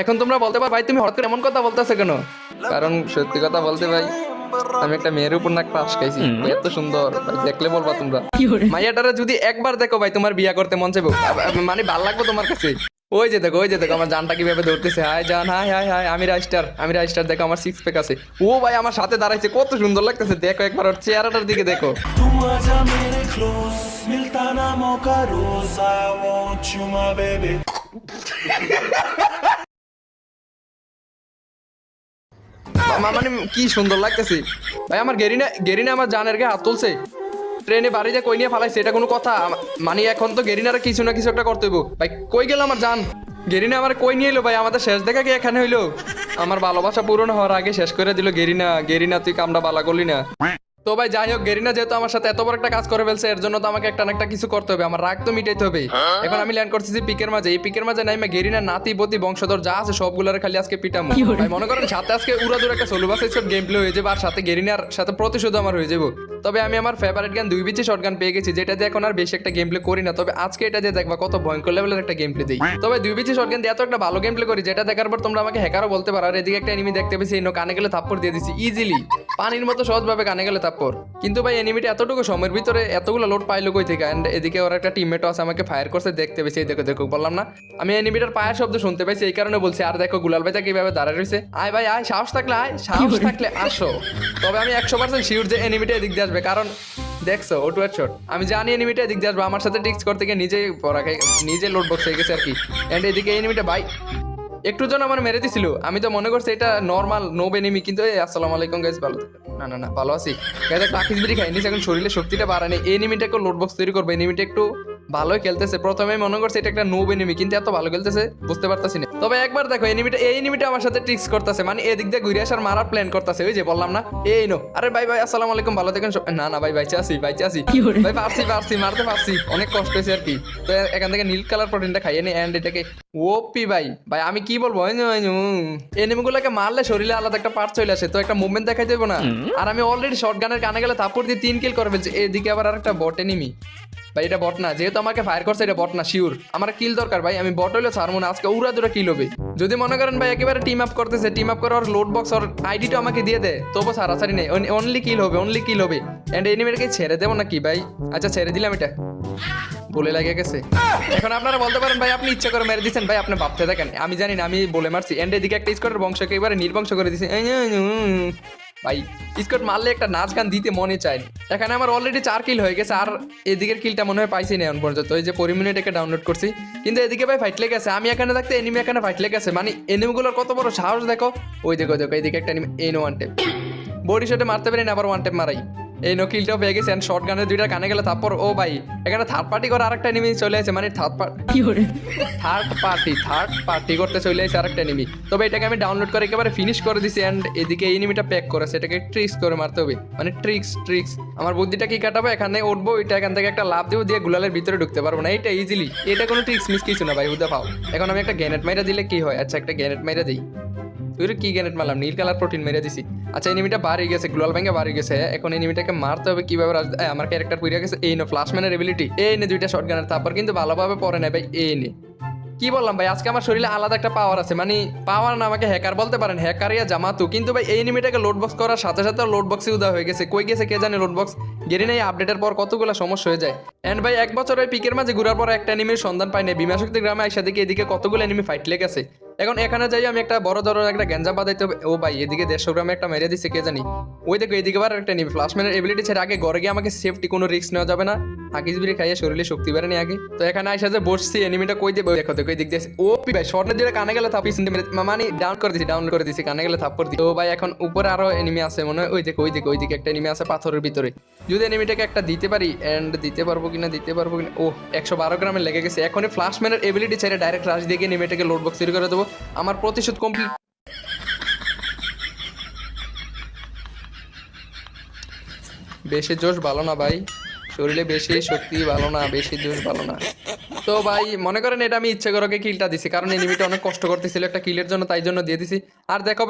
এখন তোমরা বলতে পারো ভাই তুমি হঠাৎ করে এমন কথা বলতেছো কেন? কারণ সত্যি কথা বলতে ভাই আমি একটা মেয়ের উপর না ক্রাশ খাইছি। এত সুন্দর। ভাই দেখলে বলবা তোমরা। মাইয়াটারে যদি একবার দেখো ভাই তোমার বিয়া করতে মন চাইব। মানে ভালো লাগবে তোমার কাছে। ওই যে দেখো ওই যে দেখো আমার জানটা কীভাবে ধরতেছে। হাই জান হাই হাই হাই আমি রাইস্টার আমি রাইস্টার দেখো আমার সিক্স প্যাক আছে। ও ভাই আমার সাথে দাঁড়াইছে কত সুন্দর লাগতেছে। দেখো একবার ওর চেহারাটার দিকে দেখো। মিলতা না আমার মানে কি সুন্দর লাগতেছে। ভাই, আমার গেরিনা গেরিনা আমার জানের গায়ে হাত তুলছে। ট্রেনে বাড়ি যে কই নিয়ে ফালাইছে, এটা কোনো কথা। মানে এখন তো গেরিনার কিছু না কিছু একটা করতে হইব। ভাই, কই গেল আমার জান? গেরিনা আমার কই নিয়ে এলো? ভাই, আমাদের শেষ দেখা কি এখানে হইল? আমার ভালোবাসা পূরণ হওয়ার আগে শেষ করে দিল গেরিনা। গেরিনা, তুই কামটা বালা করলি না। তো ভাই যাই হোক গেরিনা যেহেতু আমার সাথে এত বড় একটা কাজ করে ফেলছে এর জন্য তো আমাকে একটা না একটা কিছু করতে হবে। আমার রাগ তো মিটাইতে হবে। এখন আমি ল্যান্ড করতেছি পিকের মাঝে। এই পিকের মাঝে নাইমা গেরিনা নাতি বতি বংশধর যা আছে সবগুলোর খালি আজকে পিটাম। ভাই মনে করেন সাথে আজকে উড়াদুর একটা সোলুবাস সব গেম প্লে হয়ে যাবে আর সাথে গেরিনার সাথে প্রতিশোধ আমার হয়ে যাব। তবে আমি আমার ফেভারিট গান দুই বিচি শর্ট গান পেয়ে গেছি যেটা দিয়ে এখন আর বেশি একটা গেম প্লে করি না। তবে আজকে এটা দিয়ে দেখবা কত ভয়ঙ্কর লেভেলের একটা গেম প্লে দিই তবে দুই বিচি শর্ট গান দিয়ে এত একটা ভালো গেম প্লে করি যেটা দেখার পর তোমরা আমাকে হ্যাকারও বলতে পারো আর এদিকে একটা এনিমি দেখতে পেয়েছি এনো কানে গেলে থাপ্পড় দিয়ে দিছি। ইজিলি পানির মতো সহজভাবে কানে গেলে থাপ্পড়। কিন্তু ভাই এনিমিটা এতটুকু সময়ের ভিতরে এতগুলো লোড পাইলো কই থেকে? অ্যান্ড এদিকে ওর একটা টিমমেটও আছে আমাকে ফায়ার করছে দেখতে পেয়েছি। এই দেখো দেখো বললাম না। আমি এনিমিটার পায়ের শব্দ শুনতে পাইছি এই কারণে বলছি আর দেখো গুলাল ভাই তাকে কীভাবে দাঁড়ায় রয়েছে। আয় ভাই আয় সাহস থাকলে আয় সাহস থাকলে আসো। তবে আমি একশো পার্সেন্ট শিওর যে এনিমিটা এদিক দিয়ে আসবে। কারণ দেখছ ও টুয়ার শট আমি জানি এনিমিটা এদিক দিয়ে আসবে, আমার সাথে টিক্স করতে গিয়ে নিজেই পড়া খাই, নিজে লোড বক্স হয়ে গেছে আর কি। অ্যান্ড এদিকে এনিমিটা ভাই একটু জন আমার মেরে দিছিল। আমি তো মনে করছি এটা নর্মাল নো বেনিমি কিন্তু এই, আসসালামু আলাইকুম গাইজ ভালো। না না না, ভালো আছি। গাইজ একটা আখিস বিড়ি খাই নিছি এখন শরীরে শক্তিটা বাড়ানি এনিমিটা একটু লোড বক্স তৈরি করবে এনিমিটা একটু ভালোই খেলতেছে। প্রথমে মনে করছে এটা একটা নো এনিমি কিন্তু এত ভালো খেলতেছে বুঝতে পারতাছি না। তবে একবার দেখো এনিমিটা এই এনিমিটা আমার সাথে ট্রিক্স করতেছে মানে এদিক দিয়ে ঘুরে আসার মারার প্ল্যান করতেছে ওই যে বললাম না? এই নো। আরে ভাই ভাই আসসালামু আলাইকুম ভালো থাকেন সব- না না ভাই বাইচে আছি বাইচে আছি ভাই পারছি পারছি মারতে পারছি। অনেক কষ্ট হয়েছে আর কি। তো এখান থেকে নীল কালার প্রোটিনটা খাইয়ে নি এন্ড এটাকে। ওপি ভাই ভাই আমি কি বলব? এনিমিগুলোকে মারলে শরীরে আলাদা একটা পার্ট চলে আসে তো একটা মুভমেন্ট দেখাই দেবো না। আর আমি অলরেডি শর্ট গানের কানে গেলে তারপর দিয়ে তিন কিল করে ফেলছি। এদিকে আবার আর একটা বট এনিমি ভাই, এটা বট না। যেহেতু আমাকে ফায়ার করছে, এটা বট না শিওর আমার কিল দরকার ভাই, আমি বট হইলে ছাড়বো না। আজকে উড়া দুরা কিল হবে। যদি মনে করেন ভাই, একেবারে টিম আপ করতেছে টিম আপ করে ওর লোড বক্স ওর আইডিটা আমাকে দিয়ে দে, তবু সারাসারি নেই। অনলি কিল হবে অনলি কিল হবে। এন্ড এনিমিটাকে ছেড়ে দেবো নাকি ভাই? আচ্ছা ছেড়ে দিলাম এটা। বলে লাগে গেছে। এখন আপনারা বলতে পারেন ভাই, আপনি ইচ্ছা করে মেরে দিচ্ছেন ভাই, আপনি ভাবতে দেখেন আমি জানি না, আমি বলে মারছি। এন্ড এদিকে একটা স্কোরের বংশকে এবারে নির্বংশ করে দিছি। ভাই, স্কট মারলে একটা নাচ গান দিতে মনে চায় এখানে আমার অলরেডি চার কিল হয়ে গেছে, আর এদিকের কিলটা মনে হয় পাইছি না এখন পর্যন্ত। ওই যে পরিমিনেট একে ডাউনলোড করছি। কিন্তু এদিকে ভাই ফাইট লেগেছে, আমি এখানে থাকতে এনিমি এখানে ফাইট লেগেছে। মানে এনিমিগুলোর কত বড় সাহস দেখো? ওই দেখো দেখো, এদিকে একটা enemy and one tap body শটে মারতে পারি না, আবার ওয়ান টেপ মারাই। এই নকিলটাও পেয়ে গেছে শর্ট গানের দুইটা কানে গেলে তারপর ও ভাই এখানে থার্ড পার্টি করে আরেকটা এনিমি চলে আসে মানে third party third party third party করতে চলে আসে আরেকটা এনিমি তবে এটাকে আমি ডাউনলোড করে একেবারে ফিনিশ করে দিছি এন্ড এদিকে এই এনিমিটা প্যাক করেছে এটাকে ট্রিক্স করে মারতে হবে। মানে ট্রিক্স ট্রিক্স আমার বুদ্ধিটা কি কাটাবো? এখানে উঠবো এটা এখান থেকে একটা লাভ দেবো দিয়ে গুলালের ভিতরে ঢুকতে পারব না। এটা ইজিলি এটা কোনো ট্রিক্স মিস কিছু না ভাই হুদা পাও। এখন আমি একটা গ্যানেট মাইরা দিলে কি হয়? আচ্ছা একটা গ্যানেট মাইরা দিই। তুই কি গ্যানেট মারলাম? নীল কালার প্রোটিন মেরে দিছি। আচ্ছা এনিমিটা বাড়ি গেছে গ্লোয়াল ব্যাঙ্গে বাড়ি গেছে। এখন এনিমিটাকে মারতে হবে কীভাবে আমার ক্যারেক্টার পুড়ে গেছে। এই নো ফ্লাশম্যানের এবিলিটি এই নে দুইটা শর্ট গানের তারপর কিন্তু ভালোভাবে পরে নেয় ভাই, এই নে। কি বললাম ভাই, আজকে আমার শরীরে আলাদা একটা পাওয়ার আছে মানে পাওয়ার না আমাকে হ্যাকার বলতে পারেন হ্যাকারিয়া জামাতু। কিন্তু ভাই, এই নিমিটাকে লোড বক্স করার সাথে সাথে লোড বক্সে উদা হয়ে গেছে। কই গেছে কে জানে লোড বক্স গেরি নাই আপডেটের পর কতগুলো সমস্যা হয়ে যায়। অ্যান্ড ভাই, এক বছর ওই পিকের মাঝে ঘুরার পর একটা এনিমির সন্ধান পাই নাই। বিমাশক্তি গ্রামে আইসা দিকে এদিকে কতগুলো এনিমি ফাইট লেগেছে। এখন এখানে যাই, আমি একটা বড় ধরনের একটা গ্যাঞ্জাম বাদাইতে হবে। ও ভাই, এদিকে দেড়শো গ্রামে একটা মেরে দিছে, কে জানি। ওই দেখো, এদিকে আবার একটা নিবি। ফ্লাশম্যানের এবিলিটি ছেড়ে আগে ঘরে গিয়ে আমাকে সেফটি কোনো রিস্ক নেওয়া যাবে না। হাকিস বিড়ি খাইয়ে শরীরে শক্তি বেড়েনি আগে। তো এখানে আইসা যে বসছি এনিমিটা কই দেবে? দেখো দেখো, এদিক দিয়ে ও পি ভাই শর্টের দিকে কানে গেলে থাপিস মানে ডাউন করে দিছি ডাউন করে দিছি, কানে গেলে থাপ্পড় দিই ও ভাই, এখন উপরে আরও এনিমি আছে, মনে হয় ওই দেখো, ওই দিকে ওই দিকে একটা এনিমি আছে পাথরের ভিতরে। যদি এনিমিটাকে একটা দিতে পারি এন্ড দিতে পারব কিনা, দিতে পারব কিনা ও একশো বারো গ্রামে লেগে গেছে। এখনই ফ্লাশম্যানের এবিলিটি ছেড়ে ডাইরেক্ট রাশ দিয়ে এনিমিটাকে লোড বক্স তৈরি করে দেবো। আমার প্রতিশোধ কমপ্লিট বেশি জোশ ভালো না ভাই। শরীরে বেশি শক্তি ভালো না, বেশি জোশ ভালো না। তো ভাই, মনে করেন এটা আমি ইচ্ছে করে কিলটা দিছি, কারণ এনিমিটা অনেক কষ্ট করতেছিল, একটা কিলের জন্য তাই জন্য দিয়ে দিছি। আর দেখো